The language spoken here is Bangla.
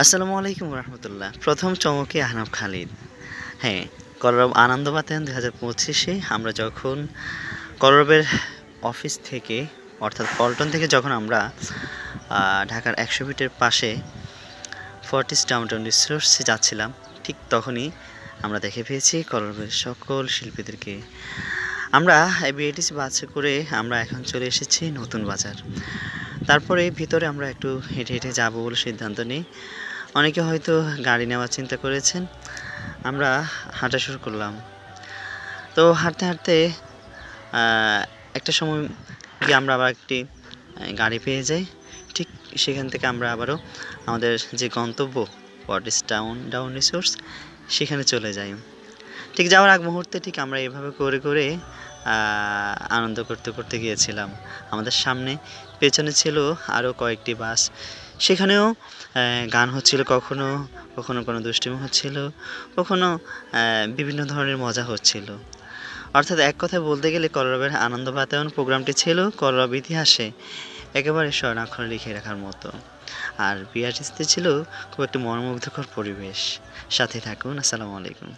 আসসালামু আলাইকুম রহমতুল্লাহ। প্রথম চমকে আহনাব খালিদ। হ্যাঁ করব আনন্দ বাতায়ন দুই হাজার পঁচিশে। আমরা যখন করবের অফিস থেকে, অর্থাৎ পল্টন থেকে যখন আমরা ঢাকার একশো ফিটের পাশে ফর্টিস ডাউনটাউন রিসোর্সে যাচ্ছিলাম, ঠিক তখনই আমরা দেখে পেয়েছি করবের সকল শিল্পীদেরকে। আমরা বিএটিসি বাসে করে আমরা এখন চলে এসেছি নতুন বাজার। তারপরে ভিতরে আমরা একটু হেঁটে হেঁটে যাব বলে সিদ্ধান্ত নিই। অনেকে হয়তো গাড়ি নেওয়ার চিন্তা করেছেন। আমরা হাঁটা শুরু করলাম। তো হাঁটতে হাঁটতে একটা সময় গিয়ে আমরা আবার একটি গাড়ি পেয়ে যাই। ঠিক সেখান থেকে আমরা আবারও আমাদের যে গন্তব্য পটিস টাউন ডাউন রিসোর্স সেখানে চলে যাই। ঠিক যাওয়ার আগ মুহূর্তে ঠিক আমরা এভাবে করে করে আনন্দ করতে করতে গিয়েছিলাম। আমাদের সামনে, পেছনে ছিল আরও কয়েকটি বাস। সেখানেও গান হচ্ছিল কখনো কখনো কোনো দুষ্টুমি হচ্ছিল, কখনো বিভিন্ন ধরনের মজা হচ্ছিল। অর্থাৎ এক কথায় বলতে গেলে কলরবের আনন্দ বাতায়ন প্রোগ্রামটি ছিল কলরব ইতিহাসে একেবারে স্বর্ণাক্ষরে লিখে রাখার মতো। আর বিআরটিসিতে ছিল খুব একটি মনোমুগ্ধকর পরিবেশ। সাথে থাকুন, আসসালামু আলাইকুম।